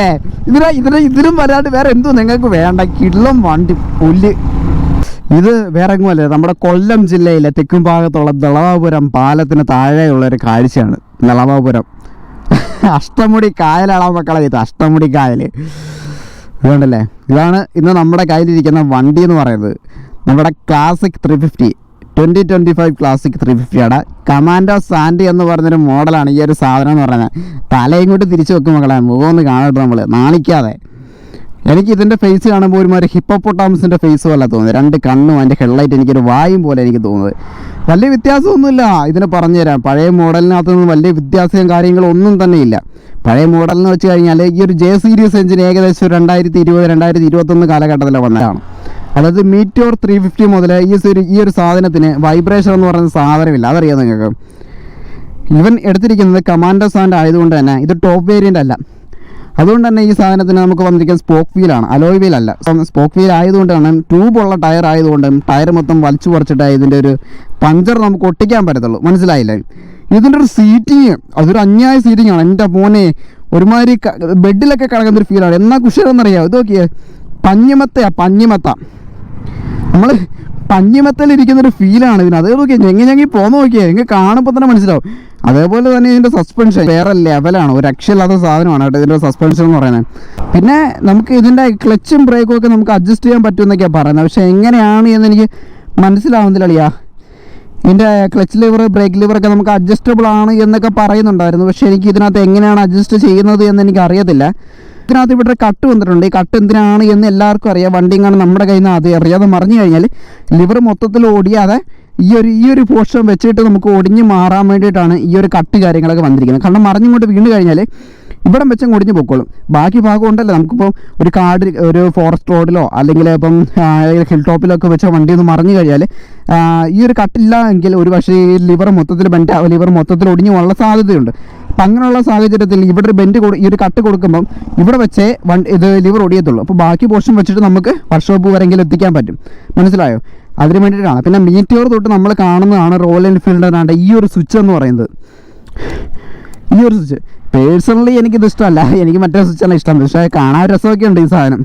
ഇതിന് ഇതിന് ഇതിലും വരാണ്ട് വേറെ എന്തോ നിങ്ങൾക്ക് വേണ്ട. കിള്ളം വണ്ടി പുല്ല്. ഇത് വേറെ എങ്ങുമല്ലേ. നമ്മുടെ കൊല്ലം ജില്ലയിലെ തെക്കും ഭാഗത്തുള്ള ദളവാപുരം പാലത്തിന് താഴെയുള്ള ഒരു കാഴ്ചയാണ്. ദളവാപുരം. അഷ്ടമുടി കായലാണ് മക്കളെ ഇത്? അഷ്ടമുടി കായൽ. ഇതുകൊണ്ടല്ലേ? ഇതാണ് ഇന്ന് നമ്മുടെ കയ്യിലിരിക്കുന്ന വണ്ടി എന്ന് പറയുന്നത്. നമ്മുടെ classic three fifty twenty twenty five classic three ഫിഫ്റ്റിയുടെ commando sandy എന്ന് പറഞ്ഞൊരു മോഡലാണ് ഈ ഒരു സാധനം എന്ന് പറയുന്നത്. തലയും കൊണ്ട് തിരിച്ചു വെക്കും മക്കളെ. മുഖം ഒന്ന് കാണട്ടെ നമ്മൾ നാണിക്കാതെ. എനിക്ക് ഇതിന്റെ ഫേസ് കാണുമ്പോൾ ഒരുമാതിരി ഹിപ്പോപ്പൊട്ടാമസിന്റെ ഫേസ് പോലെ തോന്നുന്നത് രണ്ട് കണ്ണും അതിന്റെ ഹെഡ്ലൈറ്റ് എനിക്കൊരു വായും പോലെ എനിക്ക് തോന്നുന്നത് വലിയ വ്യത്യാസമൊന്നുമില്ല. ഇതിന് പറഞ്ഞുതരാം. പഴയ മോഡലിനകത്ത് നിന്ന് വലിയ വ്യത്യാസവും കാര്യങ്ങളും ഒന്നും തന്നെ ഇല്ല. പഴയ മോഡലെന്ന് വെച്ച് കഴിഞ്ഞാൽ ഈ ഒരു ജെ സീരീസ് എഞ്ചിൻ ഏകദേശം രണ്ടായിരത്തി ഇരുപത് രണ്ടായിരത്തി ഇരുപത്തൊന്ന് കാലഘട്ടത്തിൽ വന്നതാണ് അതായത് മീറ്റോർ ത്രീ ഫിഫ്റ്റി മുതൽ ഈ ഒരു ഈ ഒരു സാധനത്തിന് വൈബ്രേഷൻ എന്ന് പറയുന്ന സാധനമില്ല. അതറിയാം നിങ്ങൾക്ക്? ഇവൻ എടുത്തിരിക്കുന്നത് കമാൻഡോ സാൻഡ് ആയതുകൊണ്ട് തന്നെ ഇത് ടോപ്പ് വേരിയന്റ് അല്ല. അതുകൊണ്ട് തന്നെ ഈ സാധനത്തിന് നമുക്ക് വന്നിരിക്കുന്നത് സ്പോക്ക് വീലാണ് അലോയ് വീൽ അല്ല. സ്പോക്ക് വീൽ ആയതുകൊണ്ട് തന്നെ ട്യൂബുള്ള ടയർ ആയതുകൊണ്ട് ടയർ മൊത്തം വലിച്ചു പറിച്ചിട്ട് ഇതിന്റെ ഒരു പഞ്ചർ നമുക്ക് ഒട്ടിക്കാൻ പറ്റത്തുള്ളൂ. മനസ്സിലായില്ലേ? ഇതിന്റെ ഒരു സീറ്റിങ് അതൊരു അന്യായ സീറ്റിംഗ് ആണ്. എന്റെ മോനെ ഒരുമാതിരി ബെഡിലൊക്കെ കിടക്കുന്ന ഒരു ഫീലാണ് എന്നാൽ കുഷിയെന്നറിയാം ഇത് നോക്കിയേ. പഞ്ഞിമത്തയാ പഞ്ഞിമത്ത. നമ്മൾ പഞ്ഞിമത്തലിരിക്കുന്ന ഒരു ഫീലാണ് ഇതിന്. അതേ നോക്കിയാൽ ഞെങ്ങി ഞെങ്ങി പോന്ന് നോക്കിയേ നിങ്ങൾക്ക് കാണുമ്പോൾ തന്നെ മനസ്സിലാവും. അതേപോലെ തന്നെ ഇതിന്റെ സസ്പെൻഷൻ വേറെ ലെവലാണ് ഒരു രക്ഷയില്ലാത്ത സാധനമാണ് കേട്ടോ ഇതിന്റെ സസ്പെൻഷൻ എന്ന് പറയുന്നത്. പിന്നെ നമുക്ക് ഇതിന്റെ ക്ലച്ചും ബ്രേക്കും ഒക്കെ നമുക്ക് അഡ്ജസ്റ്റ് ചെയ്യാൻ പറ്റുമെന്നൊക്കെയാണ് പറയുന്നത്. പക്ഷേ എങ്ങനെയാണ് എന്ന് എനിക്ക് മനസ്സിലാവുന്നില്ല അളിയാ ഇതിന്റെ ക്ലച്ച് ലിവർ ബ്രേക്ക് ലിവറൊക്കെ നമുക്ക് അഡ്ജസ്റ്റബിൾ ആണ് എന്നൊക്കെ പറയുന്നുണ്ടായിരുന്നു. പക്ഷേ എനിക്ക് ഇതിനകത്ത് എങ്ങനെയാണ് അഡ്ജസ്റ്റ് ചെയ്യുന്നത് എന്ന് എനിക്ക് അറിയത്തില്ല ഇതിനകത്ത് ഇവിടെ കട്ട് വന്നിട്ടുണ്ട്. ഈ കട്ട് എന്തിനാണ് എന്ന് എല്ലാവർക്കും അറിയാം. വണ്ടി കാണാൻ നമ്മുടെ കയ്യിൽ നിന്ന് അത് അറിയാതെ മറിഞ്ഞു കഴിഞ്ഞാൽ ലിവർ മൊത്തത്തിൽ ഓടിയാതെ ഈ ഒരു ഈ ഒരു പോർഷൻ വെച്ചിട്ട് നമുക്ക് ഒടിഞ്ഞ് മാറാൻ വേണ്ടിയിട്ടാണ് ഈ ഒരു കട്ട് കാര്യങ്ങളൊക്കെ വന്നിരിക്കുന്നത്. കാരണം മറിഞ്ഞിങ്ങോട്ട് വീണ് കഴിഞ്ഞാൽ ഇവിടം വെച്ചും ഒടിഞ്ഞ് പൊക്കോളും. ബാക്കി ഭാഗം ഉണ്ടല്ലോ. നമുക്കിപ്പോൾ ഒരു കാട് ഒരു ഫോറസ്റ്റ് റോഡിലോ അല്ലെങ്കിൽ ഇപ്പം ഹിൽ ടോപ്പിലൊക്കെ വെച്ച വണ്ടി ഒന്ന് മറിഞ്ഞു കഴിഞ്ഞാൽ ഈ ഒരു കട്ടില്ല എങ്കിൽ ഒരു പക്ഷേ ഈ ലിവർ മൊത്തത്തിൽ ബെൻഡ് ലിവർ മൊത്തത്തിൽ ഒടിഞ്ഞു പോകാനുള്ള സാധ്യതയുണ്ട്. അപ്പം അങ്ങനെയുള്ള സാഹചര്യത്തിൽ ഇവിടെ ഒരു ബെൻഡ് ഈ ഒരു കട്ട് കൊടുക്കുമ്പം ഇവിടെ വെച്ചേ വൺ ഇത് ലിവർ ഒടിയത്തുള്ളൂ. അപ്പോൾ ബാക്കി പോർഷൻ വെച്ചിട്ട് നമുക്ക് വർക്ക്ഷോപ്പ് വരെങ്കിലും എത്തിക്കാൻ പറ്റും. മനസ്സിലായോ? അതിന് വേണ്ടിയിട്ടാണ്. പിന്നെ മീറ്റിയോർ തൊട്ട് നമ്മൾ കാണുന്നതാണ് റോയൽ എൻഫീൽഡിനാണ്ട് ഈ ഒരു സ്വിച്ച് എന്ന് പറയുന്നത്. ഈ ഒരു സ്വിച്ച്. പേഴ്സണലി എനിക്കിത് ഇഷ്ടമല്ല. എനിക്ക് മറ്റേ സ്വിച്ചാണ് ഇഷ്ടം. പക്ഷേ കാണാൻ രസമൊക്കെ ഉണ്ട് ഈ സാധനം.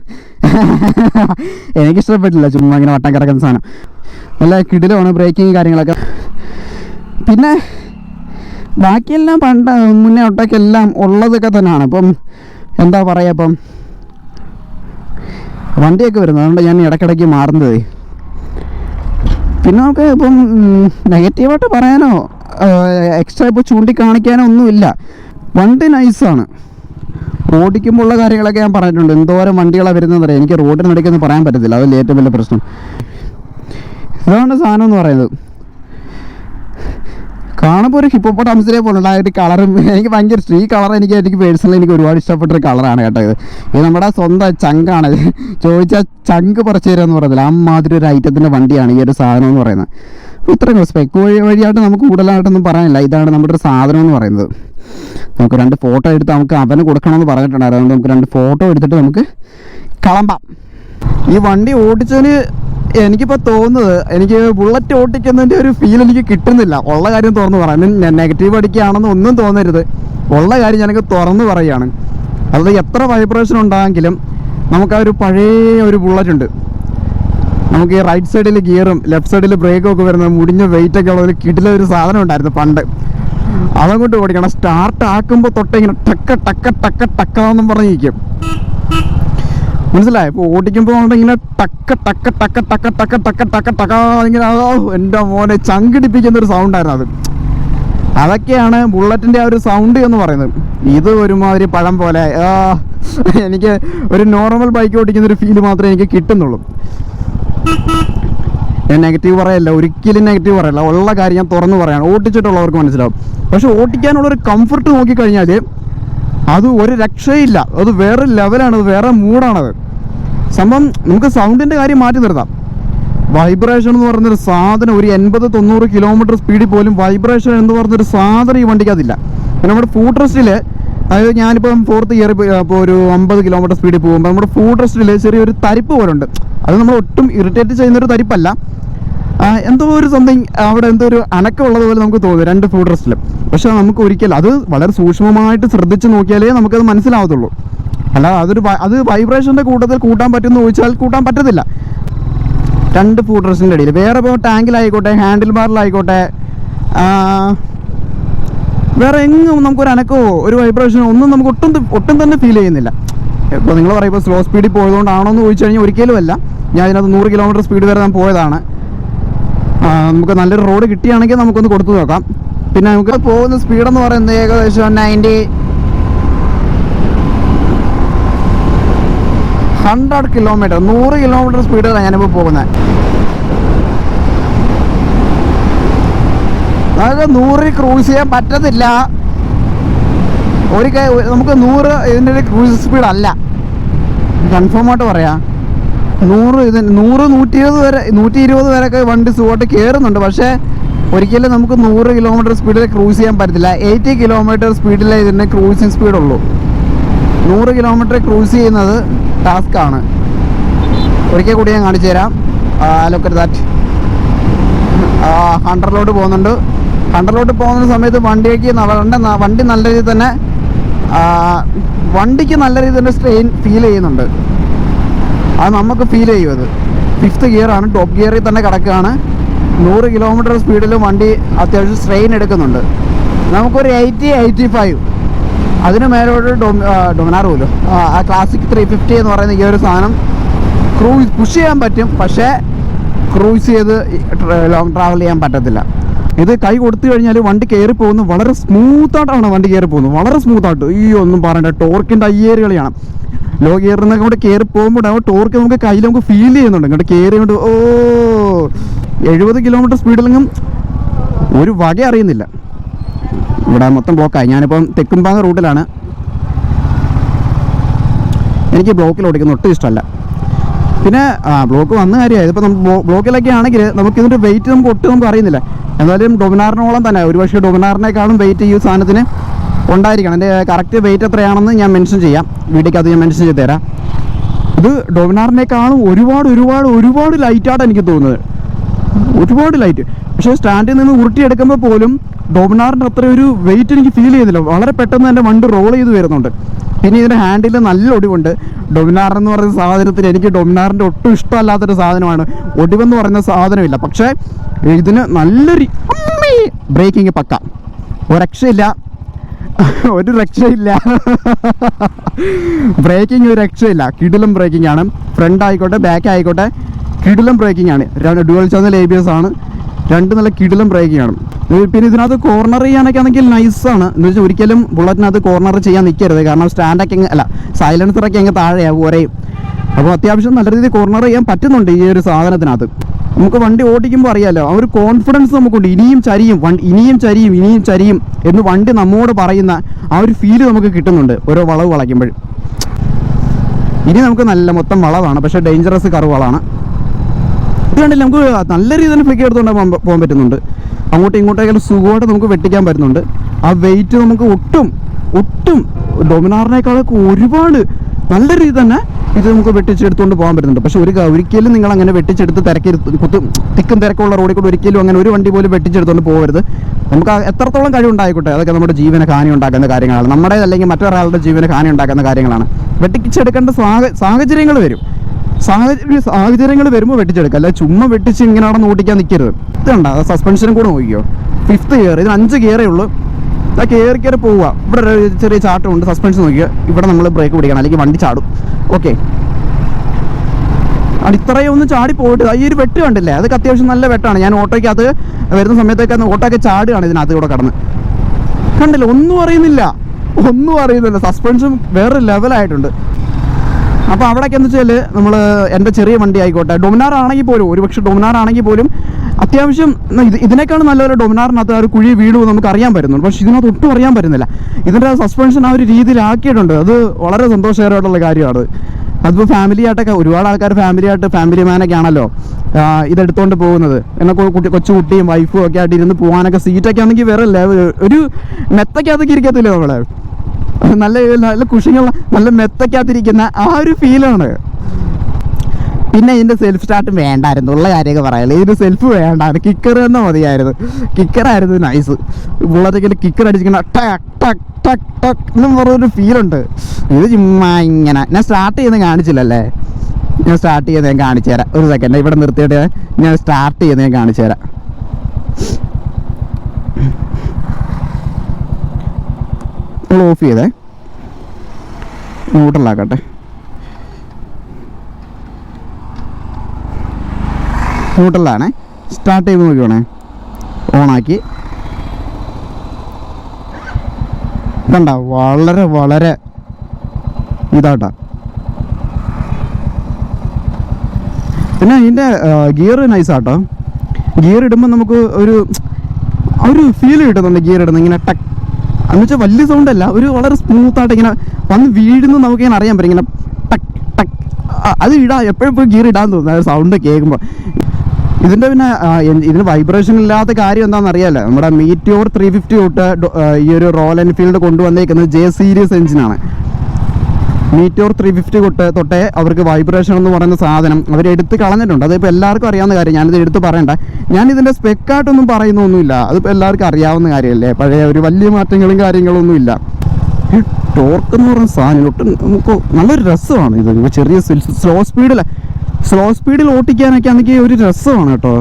എനിക്കിഷ്ടപ്പെട്ടില്ല ചുമ്മാ ഇങ്ങനെ വട്ടം കിടക്കുന്ന സാധനം. നല്ല കിടിലാണ് ബ്രേക്കിങ് കാര്യങ്ങളൊക്കെ. പിന്നെ ബാക്കിയെല്ലാം പണ്ട് മുന്നേ ഒട്ടൊക്കെ എല്ലാം ഉള്ളതൊക്കെ തന്നെയാണ്. അപ്പം എന്താ പറയുക ഇപ്പം? വണ്ടിയൊക്കെ വരുന്നത്. അതുകൊണ്ട് ഞാൻ ഇടയ്ക്കിടയ്ക്ക് മാറുന്നത്. പിന്നെ നമുക്ക് ഇപ്പം നെഗറ്റീവായിട്ട് പറയാനോ എക്സ്ട്രാ ഇപ്പോൾ ചൂണ്ടിക്കാണിക്കാനോ ഒന്നുമില്ല. വണ്ടി നൈസാണ്. ഓടിക്കുമ്പോൾ ഉള്ള കാര്യങ്ങളൊക്കെ ഞാൻ പറഞ്ഞിട്ടുണ്ട്. എന്തോരം വണ്ടികളാണ് വരുന്നതറിയാം എനിക്ക് റോഡിനടയ്ക്കൊന്നും പറയാൻ പറ്റത്തില്ല. അതല്ലേ ഏറ്റവും വലിയ പ്രശ്നം. ഇതാണ് സാധനം എന്ന് പറയുന്നത്. കാണുമ്പോൾ ഒരു ഹിപ്പോപ്പൊട്ടാമസിനെ പോലുള്ള ഒരു കളറും എനിക്ക് ഭയങ്കര ഈ കളർ എനിക്ക് എനിക്ക് പേഴ്സണലി എനിക്ക് ഒരുപാട് ഇഷ്ടപ്പെട്ട ഒരു കളറാണ് കേട്ടോ ഇത്. ഇത് നമ്മുടെ സ്വന്തം ചങ്കാണ്. ചോദിച്ചാൽ ചങ്ക് പറിച്ചു തരിക എന്ന് അമ്മാതിരി ഒരു ഐറ്റത്തിന്റെ വണ്ടിയാണ് ഈ ഒരു സാധനം എന്ന് പറയുന്നത്. അപ്പോൾ ഇത്രയും സ്പെക്ക് വഴി വഴിയായിട്ട് നമുക്ക് കൂടുതലായിട്ടൊന്നും പറയാനില്ല. ഇതാണ് നമ്മുടെ ഒരു സാധനം എന്ന് പറയുന്നത്. നമുക്ക് രണ്ട് ഫോട്ടോ എടുത്ത് നമുക്ക് അവന് കൊടുക്കണമെന്ന് പറഞ്ഞിട്ടുണ്ടായിരുന്നു. അതുകൊണ്ട് നമുക്ക് രണ്ട് ഫോട്ടോ എടുത്തിട്ട് നമുക്ക് കളമ്പാം. ഈ വണ്ടി ഓടിച്ചതിന് എനിക്കിപ്പോൾ തോന്നുന്നത് എനിക്ക് ബുള്ളറ്റ് ഓട്ടിക്കുന്നതിന്റെ ഒരു ഫീൽ എനിക്ക് കിട്ടുന്നില്ല. ഉള്ള കാര്യം തുറന്നു പറയാം നെഗറ്റീവ് അടിക്കുകയാണെന്ന് ഒന്നും തോന്നരുത്. ഉള്ള കാര്യം ഞാനൊക്കെ തുറന്നു പറയുകയാണ്. അത് എത്ര വൈബ്രേഷൻ ഉണ്ടായെങ്കിലും നമുക്ക് ആ ഒരു പഴയ ഒരു ബുള്ളറ്റ് ഉണ്ട്. നമുക്ക് ഈ റൈറ്റ് സൈഡിൽ ഗിയറും ലെഫ്റ്റ് സൈഡിൽ ബ്രേക്കും ഒക്കെ വരുന്ന മുടിഞ്ഞ വെയിറ്റ് ഒക്കെ ഉള്ള ഒരു കിടില ഒരു സാധനം ഉണ്ടായിരുന്നു പണ്ട്. അതങ്ങോട്ട് ഓടിക്കണം. സ്റ്റാർട്ട് ആക്കുമ്പോൾ തൊട്ട് ഇങ്ങനെ ടക്ക ടക്ക ടക്ക ടക്ക എന്നും പറഞ്ഞിരിക്കും. മനസ്സിലായി? ഇപ്പോൾ ഓടിക്കുമ്പോൾ ഇങ്ങനെ ടക്ക ടക്ക ടക്ക ടക്ക ടക്ക ടക്ക ടക്ക ടക്ക ഇങ്ങനെ എന്റെ മോനെ ചങ്കിടിപ്പിക്കുന്ന ഒരു സൗണ്ടായിരുന്നു അത്. അതൊക്കെയാണ് ബുള്ളറ്റിന്റെ ആ ഒരു സൗണ്ട് എന്ന് പറയുന്നത്. ഇത് ഒരുമാതിരി പഴം പോലെ എനിക്ക് ഒരു നോർമൽ ബൈക്ക് ഓടിക്കുന്ന ഒരു ഫീൽ മാത്രമേ എനിക്ക് കിട്ടുന്നുള്ളൂ. ഞാൻ നെഗറ്റീവ് പറയല്ല ഒരിക്കലും നെഗറ്റീവ് പറയല്ല. ഉള്ള കാര്യം ഞാൻ തുറന്നു പറയാണ്. ഓടിച്ചിട്ടുള്ളവർക്ക് മനസ്സിലാവും. പക്ഷെ ഓടിക്കാനുള്ളൊരു കംഫർട്ട് നോക്കിക്കഴിഞ്ഞാൽ അത് ഒരു രക്ഷയില്ല. അത് വേറെ ലെവലാണ് അത് വേറെ മൂഡാണത് സംഭവം നമുക്ക് സൗണ്ടിന്റെ കാര്യം മാറ്റി നിർത്താം. വൈബ്രേഷൻ എന്ന് പറഞ്ഞൊരു സാധനം ഒരു എൺപത് തൊണ്ണൂറ് കിലോമീറ്റർ സ്പീഡിൽ പോലും വൈബ്രേഷൻ എന്ന് പറഞ്ഞൊരു സാധനം ഈ വണ്ടിക്ക് അതില്ല പിന്നെ നമ്മുടെ ഫുഡ് റെസ്റ്റിൽ അതായത് ഞാനിപ്പം ഫോർത്ത് ഇയർ ഇപ്പോൾ ഒരു അമ്പത് കിലോമീറ്റർ സ്പീഡിൽ പോകുമ്പോൾ നമ്മുടെ ഫുഡ് റെസ്റ്റിൽ ചെറിയൊരു തരിപ്പ് പോലുണ്ട്. അത് നമ്മൾ ഒട്ടും ഇറിറ്റേറ്റ് ചെയ്യുന്നൊരു തരിപ്പല്ല. എന്തോ ഒരു സംതിങ് അവിടെ എന്തോ ഒരു അനക്കമുള്ളത് പോലെ നമുക്ക് തോന്നും രണ്ട് ഫുഡ് റെസ്റ്റിലും പക്ഷെ നമുക്ക് ഒരിക്കലും അത് വളരെ സൂക്ഷ്മമായിട്ട് ശ്രദ്ധിച്ച് നോക്കിയാലേ നമുക്കത് മനസ്സിലാവത്തുള്ളൂ. അല്ല അതൊരു അത് വൈബ്രേഷന്റെ കൂട്ടത്തിൽ കൂട്ടാൻ പറ്റുമെന്ന് ചോദിച്ചാൽ കൂട്ടാൻ പറ്റത്തില്ല. രണ്ട് ഫുഡ് ഫൂട്ടേഴ്സിന്റെ ഇടയിൽ. വേറെ ഇപ്പോൾ ടാങ്കിലായിക്കോട്ടെ ഹാൻഡിൽ ബാറിലായിക്കോട്ടെ വേറെ എങ്ങും നമുക്കൊരു അനക്കോ ഒരു വൈബ്രേഷനോ ഒന്നും നമുക്ക് ഒട്ടും ഒട്ടും തന്നെ ഫീൽ ചെയ്യുന്നില്ല. ഇപ്പോൾ നിങ്ങൾ പറയുമ്പോൾ സ്ലോ സ്പീഡിൽ പോയതുകൊണ്ടാണോ എന്ന് ചോദിച്ചു കഴിഞ്ഞാൽ ഒരിക്കലും അല്ല ഞാൻ ഇതിനകത്ത് നൂറ് കിലോമീറ്റർ സ്പീഡ് വരെ ഞാൻ പോയതാണ്. നമുക്ക് നല്ലൊരു റോഡ് കിട്ടിയാണെങ്കിൽ നമുക്കൊന്ന് കൊടുത്തു നോക്കാം. പിന്നെ നമുക്ക് പോകുന്ന സ്പീഡെന്ന് പറയുന്നത് ഏകദേശം നയന്റി ഹൺഡ്രഡ് കിലോമീറ്റർ നൂറ് കിലോമീറ്റർ സ്പീഡിലാണ് ഞാനിപ്പോൾ പോകുന്നത്. അതായത് നൂറിൽ ക്രൂസ് ചെയ്യാൻ പറ്റത്തില്ല. ഒരു നമുക്ക് നൂറ് ഇതിന്റെ ഒരു ക്രൂസ് സ്പീഡല്ല കൺഫേം ആയിട്ട് പറയാം. നൂറ് ഇത് നൂറ് നൂറ്റി ഇരുപത് വരെ നൂറ്റി ഇരുപത് വരെയൊക്കെ വണ്ടി സുഖമായിട്ട് കയറുന്നുണ്ട്. പക്ഷേ ഒരിക്കലും നമുക്ക് നൂറ് കിലോമീറ്റർ സ്പീഡിൽ ക്രൂസ് ചെയ്യാൻ പറ്റത്തില്ല. എയ്റ്റി കിലോമീറ്റർ സ്പീഡിലേ ഇതിന്റെ ക്രൂസിങ് സ്പീഡുള്ളൂ നൂറ് കിലോമീറ്റർ ക്രൂസ് ചെയ്യുന്നത് ടാസ്ക് ആണ്. ഒരിക്കൽ കൂടി ഞാൻ കാണിച്ചു തരാം. ലുക്ക് ദാറ്റ് ഹൺഡ്രഡിലോട്ട് പോകുന്നുണ്ട്. ഹൺഡ്രഡിലോട്ട് പോകുന്ന സമയത്ത് വണ്ടിക്ക് വണ്ടി നല്ല രീതിയിൽ തന്നെ വണ്ടിക്ക് നല്ല രീതിയിൽ തന്നെ സ്ട്രെയിൻ ഫീൽ ചെയ്യുന്നുണ്ട്. അത് നമുക്ക് ഫീൽ ചെയ്യും അത്. ഫിഫ്ത്ത് ഗിയറാണ് ടോപ്പ് ഗിയറിൽ തന്നെ കിടക്കുകയാണ്. നൂറ് കിലോമീറ്റർ സ്പീഡിൽ വണ്ടി അത്യാവശ്യം സ്ട്രെയിൻ എടുക്കുന്നുണ്ട്. നമുക്കൊരു എയ്റ്റി എയ്റ്റി ഫൈവ് അതിന് മേലോട്ട് ഡൊമിനാർ പോലും ആ ക്ലാസിക് ത്രീ ഫിഫ്റ്റി എന്ന് പറയുന്ന ഈ ഒരു സാധനം ക്രൂസ് പുഷ് ചെയ്യാൻ പറ്റും. പക്ഷേ ക്രൂസ് ചെയ്ത് ലോങ് ട്രാവൽ ചെയ്യാൻ പറ്റത്തില്ല. ഇത് കൈ കൊടുത്തു കഴിഞ്ഞാൽ വണ്ടി കയറി പോകുന്നത് വളരെ സ്മൂത്തായിട്ടാണ് വണ്ടി കയറി പോകുന്നത്. വളരെ സ്മൂത്തായിട്ട് ഈ ഒന്നും പറയണ്ട. ടോർക്കിന്റെ അയ്യേറ് കളിയാണ് ലോ ഗിയറിൽ ഇവിടെ കയറി പോകുമ്പോൾ ആ ടോർക്ക് നമുക്ക് കയ്യിൽ നമുക്ക് ഫീൽ ചെയ്യുന്നുണ്ട്. ഇങ്ങോട്ട് കയറി കൊണ്ട് ഓ എഴുപത് കിലോമീറ്റർ സ്പീഡിലെങ്കിലും ഒരു വക അറിയുന്നില്ല. ഇവിടെ മൊത്തം ബ്ലോക്കായി ഞാനിപ്പം തെക്കുംപാങ്ങ റൂട്ടിലാണ്. എനിക്ക് ബ്ലോക്കിൽ ഓടിക്കുന്ന ഒട്ടും ഇഷ്ടമല്ല. പിന്നെ ആ ബ്ലോക്ക് വന്ന കാര്യമായി. നമ്മൾ ബ്ലോക്കിലൊക്കെ ആണെങ്കിൽ നമുക്ക് ഇതിന്റെ വെയിറ്റ് നമുക്ക് ഒട്ടും നമുക്ക് അറിയുന്നില്ല. എന്തായാലും ഡൊമിനാറിനോളം തന്നെ. ഒരു പക്ഷേ ഡൊമിനാറിനേക്കാളും വെയിറ്റ് ഈ സാധനത്തിന് ഉണ്ടായിരിക്കണം. എന്റെ കറക്റ്റ് വെയിറ്റ് എത്രയാണെന്ന് ഞാൻ മെൻഷൻ ചെയ്യാം. വീട്ടിലേക്ക് അത് ഞാൻ മെൻഷൻ ചെയ്ത് തരാം. ഇത് ഡൊമിനാറിനേക്കാളും ഒരുപാട് ഒരുപാട് ഒരുപാട് ലൈറ്റായിട്ടാണ് എനിക്ക് തോന്നുന്നത്. ഒരുപാട് ലൈറ്റ് പക്ഷേ സ്റ്റാൻഡിൽ നിന്ന് ഉരുട്ടിയെടുക്കുമ്പോൾ പോലും ഡൊമിനാറിന്റെ അത്ര ഒരു വെയിറ്റ് എനിക്ക് ഫീൽ ചെയ്തില്ല. വളരെ പെട്ടെന്ന് തന്നെ വണ്ടി റോൾ ചെയ്ത് വരുന്നുണ്ട്. പിന്നെ ഇതിന്റെ ഹാൻഡിൽ നല്ല ഒടിവുണ്ട്. ഡൊമിനാർ എന്ന് പറയുന്ന സാധനത്തിൽ എനിക്ക് ഡൊമിനാറിന്റെ ഒട്ടും ഇഷ്ടമല്ലാത്തൊരു സാധനമാണ്. ഒടിവെന്ന് പറയുന്ന സാധനമില്ല. പക്ഷേ ഇതിന് നല്ലൊരു ബ്രേക്കിംഗ് പക്ക. ഒരക്ഷയില്ല. രക്ഷയില്ല ഒരു രക്ഷയില്ല. ബ്രേക്കിംഗ് ഒരു രക്ഷയില്ല. കിടിലം ബ്രേക്കിംഗ് ആണ്. ഫ്രണ്ട് ആയിക്കോട്ടെ ബാക്ക് ആയിക്കോട്ടെ കിടിലം ബ്രേക്കിംഗ് ആണ്. Dual channel A B S ആണ്. രണ്ട് നല്ല കിടിലം ബ്രേക്കിംഗ് ആണ്. പിന്നെ ഇതിനകത്ത് കോർണർ ചെയ്യാനൊക്കെ ആണെങ്കിൽ നൈസാണ് എന്ന് വെച്ചാൽ ഒരിക്കലും ബുള്ളറ്റിനകത്ത് കോർണർ ചെയ്യാൻ നിൽക്കരുത് കാരണം സ്റ്റാൻഡൊക്കെ അല്ല സൈലൻസറൊക്കെ അങ്ങ് താഴെയാകും ഒരേയും അപ്പോൾ അത്യാവശ്യം നല്ല രീതിയിൽ കോർണർ ചെയ്യാൻ പറ്റുന്നുണ്ട് ഈ ഒരു സാധനത്തിനകത്ത്. നമുക്ക് വണ്ടി ഓടിക്കുമ്പോൾ അറിയാലോ ആ ഒരു കോൺഫിഡൻസ് നമുക്കുണ്ട്. ഇനിയും ചരിയും ഇനിയും ചരിയും ഇനിയും ചരിയും എന്ന് വണ്ടി നമ്മോട് പറയുന്ന ആ ഒരു ഫീൽ നമുക്ക് കിട്ടുന്നുണ്ട് ഓരോ വളവ് വളയ്ക്കുമ്പോൾ. ഇനി നമുക്ക് നല്ല മൊത്തം വളവാണ് പക്ഷേ ഡേഞ്ചറസ് കറുവളാണ്. ഇത് കണ്ടില്ല നമുക്ക് നല്ല രീതിയിൽ ഫ്ലിക്ക് എടുത്തുകൊണ്ട് പോകാൻ പറ്റുന്നുണ്ട്. അങ്ങോട്ടും ഇങ്ങോട്ടേക്കും സുഖമായിട്ട് നമുക്ക് വെട്ടിക്കാൻ പറ്റുന്നുണ്ട്. ആ വെയിറ്റ് നമുക്ക് ഒട്ടും ഒട്ടും ഡൊമിനാറിനേക്കാളൊക്കെ ഒരുപാട് നല്ല രീതി തന്നെ ഇത് നമുക്ക് വെട്ടിച്ചെടുത്തുകൊണ്ട് പോകാൻ പറ്റുന്നുണ്ട്. പക്ഷെ ഒരു ഒരിക്കലും നിങ്ങൾ അങ്ങനെ വെട്ടിച്ചെടുത്ത് തിരക്കി കുത്തും തിക്കും തിരക്കുള്ള റോഡിൽ കൂടെ ഒരിക്കലും അങ്ങനെ ഒരു വണ്ടി പോലും വെട്ടിച്ചെടുത്തുകൊണ്ട് പോകരുത്. നമുക്ക് എത്രത്തോളം കഴിവുണ്ടായിക്കോട്ടെ അതൊക്കെ നമ്മുടെ ജീവന ഹാനി ഉണ്ടാക്കുന്ന കാര്യങ്ങളാണ്. നമ്മുടെ അല്ലെങ്കിൽ മറ്റൊരാളുടെ ജീവന ഹാനി ഉണ്ടാക്കുന്ന കാര്യങ്ങളാണ്. വെട്ടിച്ചെടുക്കേണ്ട സാഹ- സാഹചര്യങ്ങൾ വരും. സാഹചര്യ സാഹചര്യങ്ങൾ വരുമ്പോൾ വെട്ടിച്ചെടുക്കുക. അല്ല ചുമ്മാ വെട്ടിച്ച് ഇങ്ങനെ അവിടെ ഓടിക്കാൻ നിൽക്കരുത് ഇതുണ്ട് സസ്പെൻഷനും കൂടെ നോക്കിയോ ഫിഫ്ത്ത് ഗിയർ ഇതിന് അഞ്ച് ഗിയറേ ഉള്ളൂ. ആ കയറി കയറി പോവുക. ഇവിടെ ഒരു ചെറിയ ചാട്ടമുണ്ട്. സസ്പെൻഷൻ നോക്കിയാൽ ഇവിടെ നമ്മൾ ബ്രേക്ക് പിടിക്കണം. അല്ലെങ്കിൽ വണ്ടി ചാടും. ഓക്കെ ഇത്രയും ഒന്ന് ചാടി പോയിട്ട് ഈ ഒരു വെട്ട് കണ്ടില്ലേ? അതൊക്കെ അത്യാവശ്യം നല്ല വെട്ടാണ്. ഞാൻ ഓട്ടോയ്ക്കകത്ത് വരുന്ന സമയത്തൊക്കെ ഓട്ടോയ്ക്ക് ചാടുകയാണ് ഇതിനകത്ത് കൂടെ കടന്ന്. കണ്ടില്ല? ഒന്നും അറിയുന്നില്ല. ഒന്നും അറിയുന്നില്ല. സസ്പെൻഷൻ വേറെ ലെവലായിട്ടുണ്ട് അപ്പോൾ അവിടേക്ക് എന്ന് വെച്ചാൽ നമ്മൾ എന്റെ ചെറിയ വണ്ടി ആയിക്കോട്ടെ ഡൊമിനാർ ആണെങ്കിൽ പോലും ഒരുപക്ഷെ ഡൊമിനാർ ആണെങ്കിൽ പോലും അത്യാവശ്യം ഇത് ഇതിനേക്കാളും നല്ലൊരു ഡൊമിനാറിനകത്ത് ആ ഒരു കുഴി വീഴുമോ നമുക്ക് അറിയാൻ പറ്റുന്നുണ്ട്. പക്ഷേ ഇതിനകത്ത് ഒട്ടും അറിയാൻ പറ്റുന്നില്ല. ഇതിന്റെ സസ്പെൻഷൻ ആ ഒരു രീതിയിലാക്കിയിട്ടുണ്ട്. അത് വളരെ സന്തോഷകരമായിട്ടുള്ള കാര്യമാണ്. അതിപ്പോൾ ഫാമിലി ആയിട്ടൊക്കെ ഒരുപാട് ആൾക്കാർ ഫാമിലി ആയിട്ട് ഫാമിലി മാനൊക്കെ ആണല്ലോ. ഇതെടുത്തോണ്ട് പോകുന്നത്. എന്നെ കുട്ടി കൊച്ചു കുട്ടിയും വൈഫും ഒക്കെ ആയിട്ട് ഇരുന്ന് പോകാനൊക്കെ സീറ്റൊക്കെ ആണെങ്കിൽ വേറെ ലെവൽ ഒരു മെത്തക്കകത്തേക്ക് ഇരിക്കത്തില്ലേ നമ്മളെ? നല്ല നല്ല കുഷിങ്ങുള്ള നല്ല മെത്തക്കകത്തിരിക്കുന്ന ആ ഒരു ഫീലാണ് പിന്നെ ഇതിന്റെ സെൽഫ് സ്റ്റാർട്ട് വേണ്ടായിരുന്നു. ഉള്ള കാര്യമൊക്കെ പറയാല്ലേ ഇതിന്റെ സെൽഫ് വേണ്ടായിരുന്നു. കിക്കർ തന്നെ മതിയായിരുന്നു. കിക്കറായിരുന്നു നൈസ് ബുള്ളറ്റൊക്കെ കിക്കർ അടിച്ചിങ്ങനെ ടക് ടക് ടക് ടക് എന്നും പറഞ്ഞൊരു ഫീലുണ്ട് ഇത് ചുമ്മാ ഇങ്ങനെ. ഞാൻ സ്റ്റാർട്ട് ചെയ്യുന്നത് കാണിച്ചില്ലല്ലേ? ഞാൻ സ്റ്റാർട്ട് ചെയ്യുന്നത് ഞാൻ കാണിച്ചു തരാം. ഒരു സെക്കൻഡ് ഇവിടെ നിർത്തിയിട്ട് ഞാൻ സ്റ്റാർട്ട് ചെയ്യുന്നത് ഞാൻ കാണിച്ചു തരാം. ഓഫ് ചെയ്തേ. ന്യൂട്രലാക്കട്ടെ. ന്യൂട്രലാണേ. സ്റ്റാർട്ട് ചെയ്ത് നോക്കിയോണേ ഓണാക്കി. കണ്ട വളരെ വളരെ ഇതാട്ടാ. പിന്നെ ഇതിന്റെ ഗിയർ നൈസാട്ടോ ഗിയർ ഇടുമ്പോൾ നമുക്ക് ഒരു ഒരു ഫീൽ കിട്ടുന്നുണ്ട് ഗിയർ ഇടുന്നത് ഇങ്ങനെ ടക്ക് എന്ന് വെച്ചാൽ വലിയ സൗണ്ട് അല്ല ഒരു വളരെ സ്മൂത്തായിട്ട് ഇങ്ങനെ വന്ന് വീഴുന്നു നമുക്ക് ഇങ്ങനെ അറിയാൻ പറ്റും. ഇങ്ങനെ ടക്ക് ടക്ക് അത് ഇടാ എപ്പോഴും ഗിയർ ഇടാൻ തോന്നുന്നു. സൗണ്ട് കേൾക്കുമ്പോൾ ഇതിന്റെ പിന്നെ ഇതിന് വൈബ്രേഷൻ ഇല്ലാത്ത കാര്യം എന്താണെന്ന് അറിയാലോ നമ്മുടെ മീറ്റിയോർ ത്രീ ഫിഫ്റ്റി തൊട്ട് ഈ ഒരു റോയൽ എൻഫീൽഡ് കൊണ്ടുവന്നേക്കുന്നത് ജെ സീരീസ് എഞ്ചിനാണ് മീറ്റോർ ത്രീ ഫിഫ്റ്റി തൊട്ട് തൊട്ടേ അവർക്ക് വൈബ്രേഷൻ എന്ന് പറയുന്ന സാധനം അവർ എടുത്ത് കളഞ്ഞിട്ടുണ്ട്. അതിപ്പോൾ എല്ലാവർക്കും അറിയാവുന്ന കാര്യം ഞാനിത് എടുത്ത് പറയണ്ട. ഞാൻ ഇതിന്റെ സ്പെക്കായിട്ടൊന്നും പറയുന്നൊന്നുമില്ല. അതിപ്പോൾ എല്ലാവർക്കും അറിയാവുന്ന കാര്യമല്ലേ? പഴയ ഒരു വലിയ മാറ്റങ്ങളും കാര്യങ്ങളൊന്നും ഇല്ല. ടോർക്ക് എന്ന് പറയുന്ന സാധനം ഒട്ടും നമുക്ക് നല്ലൊരു രസമാണ് ഇത്. ചെറിയ സ്ലോ സ്പീഡിൽ സ്ലോ സ്പീഡിൽ ഓട്ടിക്കാനൊക്കെ ആണെങ്കിൽ ഒരു രസമാണ് കേട്ടോ.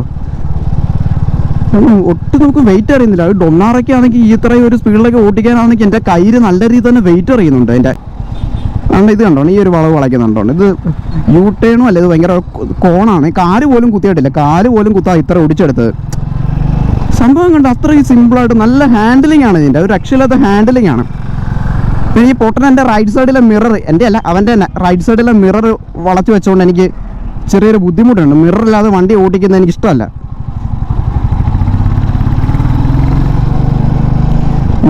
ഒട്ടും നമുക്ക് വെയിറ്റ് അറിയുന്നില്ല. ഡൊണ്ണാറൊക്കെ ആണെങ്കിൽ ഈ ഇത്രയും ഒരു സ്പീഡിലൊക്കെ ഓട്ടിക്കാനാണെങ്കിൽ എന്റെ കയ്യിൽ നല്ല രീതിയിൽ തന്നെ വെയിറ്റ് അറിയുന്നുണ്ട്. എന്റെ അതുകൊണ്ട് ഇത് കണ്ടോ ഈ ഒരു വളവ് വളയ്ക്കുന്നുണ്ടോ? ഇത് യൂട്ടേണും ടേണും അല്ല ഇത് ഭയങ്കര കോണാണ്. കാൽ പോലും കുത്തിയിട്ടില്ല. കാൽ പോലും കുത്താ ഇത്ര ഒടിച്ചെടുത്തത് സംഭവം കണ്ട് അത്രയും സിമ്പിളായിട്ട് നല്ല ഹാൻഡിലിംഗ് ആണ് ഇതിന്റെ ഒരു രക്ഷയില്ലാത്ത ഹാൻഡിലിംഗ് ആണ്. പിന്നെ ഈ പൊട്ടൻ എന്റെ റൈറ്റ് സൈഡിലെ മിറർ എന്റെ അല്ല അവന്റെ റൈറ്റ് സൈഡിലെ മിറർ വളച്ചു വെച്ചുകൊണ്ട് എനിക്ക് ചെറിയൊരു ബുദ്ധിമുട്ടുണ്ട്. മിറർ ഇല്ലാതെ വണ്ടി ഓടിക്കുന്നത് എനിക്ക് ഇഷ്ടമല്ല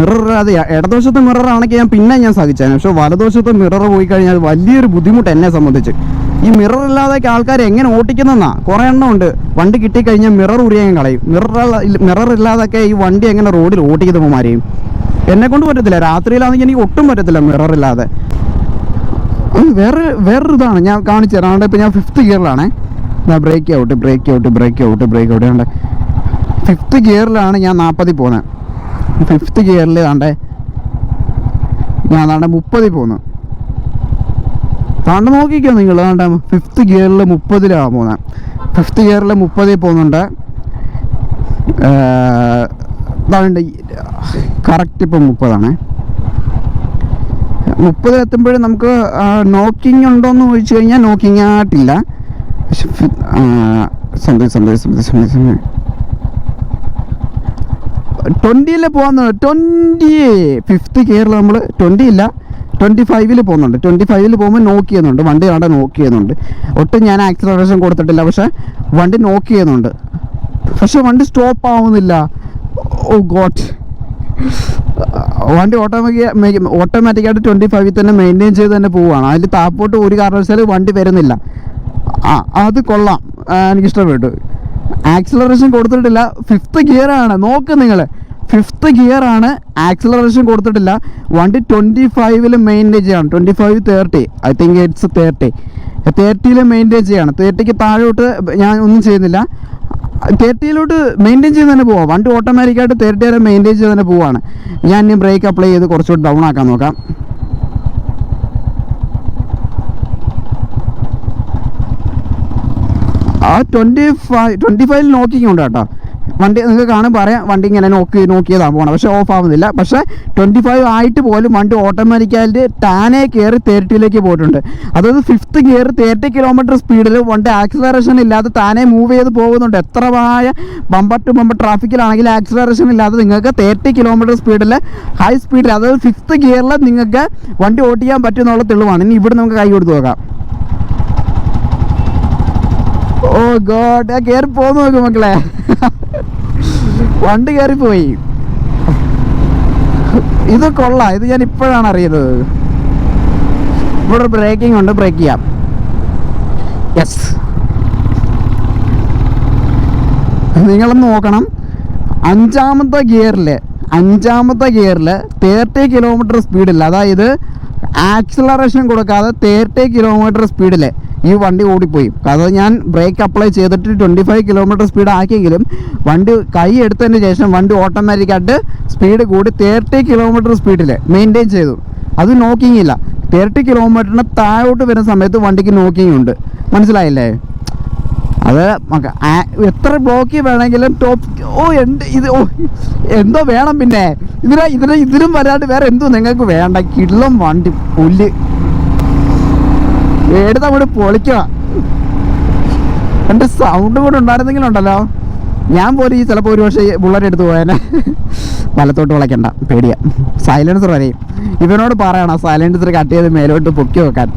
മിറർ അത് ഇടതുവശത്ത് മിറർ ആണെങ്കിൽ ഞാൻ പിന്നെ ഞാൻ സഹിച്ചേനെ. പക്ഷെ വലതുവശത്ത് മിറർ പോയി കഴിഞ്ഞാൽ വലിയൊരു ബുദ്ധിമുട്ട് എന്നെ സംബന്ധിച്ച്. ഈ മിറർ ഇല്ലാതെ ആൾക്കാർ എങ്ങനെ ഓട്ടിക്കുന്നതെന്നാ കുറേ എണ്ണം ഉണ്ട്. വണ്ടി കിട്ടിക്കഴിഞ്ഞാൽ മിറർ ഉരിയാൻ കളയും. മിറർ മിറർ ഇല്ലാതൊക്കെ ഈ വണ്ടി എങ്ങനെ റോഡിൽ ഓട്ടിക്കുന്നവന്മാരെയും എന്നെ കൊണ്ട് പറ്റത്തില്ല. രാത്രിയിലാണെങ്കിൽ എനിക്ക് ഒട്ടും പറ്റത്തില്ല മിറർ ഇല്ലാതെ. വേറെ വേറൊരു ഇതാണ്. ഞാൻ കാണിച്ചു തരാം. അതുകൊണ്ട് ഞാൻ fifth ഗിയറിലാണേ brake out brake out brake out brake out fifth ഗിയറിലാണ് ഞാൻ നാൽപ്പതിൽ പോകുന്നത് ഫിഫ്ത്ത് ഗിയറിൽ താണ്ടേ ഞാൻ താണ്ടെ മുപ്പതിൽ പോന്നു. താണ്ട് നോക്കിക്കോ നിങ്ങൾ താണ്ടെ ഫിഫ്ത്ത് ഗിയറിൽ മുപ്പതിലാണ് പോകുന്നത് ഫിഫ്ത്ത് ഗിയറിൽ മുപ്പതിൽ പോകുന്നുണ്ട് താണ്ട് കറക്റ്റ് ഇപ്പം മുപ്പതാണേ. മുപ്പത് എത്തുമ്പോഴും നമുക്ക് നോക്കിങ് ഉണ്ടോയെന്ന് ചോദിച്ചു കഴിഞ്ഞാൽ നോക്കിങ് ആയിട്ടില്ല. പക്ഷെ സന്തോഷം സന്തോഷം സന്തോഷം സന്ദേശം ട്വന്റിയിൽ പോകുന്നത് ട്വന്റി ഫിഫ്ത്ത് ഗിയറിൽ നമ്മൾ ട്വന്റി ഇല്ല. ട്വന്റി ഫൈവിൽ പോകുന്നുണ്ട്. ട്വന്റി ഫൈവിൽ പോകുമ്പോൾ നോക്ക് ചെയ്യുന്നുണ്ട്. വണ്ടി അവിടെ നോക്ക് ചെയ്യുന്നുണ്ട്. ഒട്ടും ഞാൻ ആക്സിലറേഷൻ കൊടുത്തിട്ടില്ല. പക്ഷേ വണ്ടി നോക്ക് ചെയ്യുന്നുണ്ട്. പക്ഷേ വണ്ടി സ്റ്റോപ്പ് ആവുന്നില്ല. ഓ ഗോഡ് വണ്ടി ഓട്ടോമാറ്റിക് ഓട്ടോമാറ്റിക്കായിട്ട് ട്വന്റി ഫൈവിൽ തന്നെ മെയിന്റെയിൻ ചെയ്ത് തന്നെ പോവുകയാണ് അതിൽ താപ്പോട്ട് ഒരു കാരണവശാലും വണ്ടി വരുന്നില്ല. അത് കൊള്ളാം. എനിക്കിഷ്ടപ്പെട്ടു. ആക്സിലറേഷൻ കൊടുത്തിട്ടില്ല. ഫിഫ്ത്ത് ഗിയർ ആണ്. നോക്ക് നിങ്ങൾ ഫിഫ്ത്ത് ഗിയർ ആണ് ആക്സിലറേഷൻ കൊടുത്തിട്ടില്ല. വണ്ടി ട്വന്റി ഫൈവിൽ മെയിന്റെയിൻ ചെയ്യണം. Twenty five thirty I think it's thirty തേർട്ടിയിൽ maintain ചെയ്യണം. തേർട്ടിക്ക് താഴോട്ട് ഞാൻ ഒന്നും ചെയ്യുന്നില്ല. തേർട്ടിയിലോട്ട് മെയിന്റെയിൻ ചെയ്ത് തന്നെ പോവാം. വണ്ടി ഓട്ടോമാറ്റിക്കായിട്ട് തേർട്ടി വരെ മെയിന്റെയിൻ ചെയ്ത് തന്നെ പോവാണ്. ഞാൻ ഇനി ബ്രേക്ക് അപ്ലൈ ചെയ്ത് കുറച്ചുകൂടി ഡൗൺ ആക്കാൻ നോക്കാം. ആ ട്വന്റി ഫൈവ് ട്വന്റി ഫൈവിൽ നോക്കിങ് ഉണ്ട് കേട്ടോ. വണ്ടി നിങ്ങൾക്ക് കാണാൻ പറയാം വണ്ടി ഇങ്ങനെ നോക്കി നോക്കിയതാണ് പോകണം പക്ഷേ ഓഫ് ആവുന്നില്ല. പക്ഷേ ട്വന്റി ഫൈവ് ആയിട്ട് പോലും വണ്ടി ഓട്ടോമാറ്റിക്കായിട്ട് ടാനെ കയറി തേർട്ടിയിലേക്ക് പോയിട്ടുണ്ട്. അതായത് ഫിഫ്ത്ത് ഗിയർ തേർട്ടി കിലോമീറ്റർ സ്പീഡിൽ വണ്ടി ആക്സിലറേഷൻ ഇല്ലാതെ താനെ മൂവ് ചെയ്ത് പോകുന്നുണ്ട്. എത്ര വായ ബമ്പർ ടു ബമ്പർ ട്രാഫിക്കിലാണെങ്കിൽ ആക്സിലറേഷൻ ഇല്ലാതെ നിങ്ങൾക്ക് തേർട്ടി കിലോമീറ്റർ സ്പീഡിൽ ഹൈ സ്പീഡിൽ അതായത് ഫിഫ്ത്ത് ഗിയറിൽ നിങ്ങൾക്ക് വണ്ടി ഓടിക്കാൻ പറ്റുമെന്നുള്ള തെളിവാണ്. ഇനി ഇവിടെ നമുക്ക് കൈ കൊടുത്ത് നോക്കാം. ഓ ഗോഡ് കയറി പോന്ന് നോക്കും മക്കളെ. വണ്ടി പോയി ഇത് കൊള്ളാം ഇത് ഞാൻ ഇപ്പോഴാണ് അറിയുന്നത്. ഇവിടെ ബ്രേക്കിംഗ് ഉണ്ട് ബ്രേക്ക് ചെയ്യാം. യെസ് നിങ്ങളൊന്ന് നോക്കണം. അഞ്ചാമത്തെ ഗിയറിൽ അഞ്ചാമത്തെ ഗിയറിൽ തേർട്ടി കിലോമീറ്റർ സ്പീഡിൽ അതായത് ആക്സിലറേഷൻ കൊടുക്കാതെ തേർട്ടി കിലോമീറ്റർ സ്പീഡിൽ ഈ വണ്ടി ഓടിപ്പോയി. കാരണം ഞാൻ ബ്രേക്ക് അപ്ലൈ ചെയ്തിട്ട് ട്വന്റി ഫൈവ് കിലോമീറ്റർ സ്പീഡ് ആക്കിയെങ്കിലും വണ്ടി കൈ എടുത്തതിന് ശേഷം വണ്ടി ഓട്ടോമാറ്റിക്കായിട്ട് സ്പീഡ് കൂടി തേർട്ടി കിലോമീറ്റർ സ്പീഡിൽ മെയിന്റെയിൻ ചെയ്തു. അത് നോക്കിങ് ഇല്ല. തേർട്ടി കിലോമീറ്ററിന് താഴോട്ട് വരുന്ന സമയത്ത് വണ്ടിക്ക് നോക്കിങ് ഉണ്ട്. മനസ്സിലായില്ലേ? അത് എത്ര ബ്ലോക്ക് വേണമെങ്കിലും ടോപ്പ് ഓ എന്ത് ഇത് ഓ എന്തോ വേണം പിന്നെ. ഇതിന് ഇതിന് ഇതിലും വരാണ്ട് വേറെ എന്തോ നിങ്ങൾക്ക് വേണ്ട. കിള്ളം വണ്ടി പുല്ല്. എടുത്ത് അങ്ങോട്ട് പൊളിക്കുക? എന്റെ സൗണ്ട് കൂടെ ഉണ്ടായിരുന്നെങ്കിലുണ്ടല്ലോ. ഞാൻ പോലും ഈ ചിലപ്പോൾ ഒരു പക്ഷേ ബുള്ളറ്റ് എടുത്ത് പോയേനെ. വലത്തോട്ട് വിളയ്ക്കണ്ട പേടിയാ. സൈലൻസർ വരെയും. ഇവനോട് പറയണം സൈലൻസർ കട്ട് ചെയ്ത് മേലോട്ട് പൊക്കി വെക്കാൻ.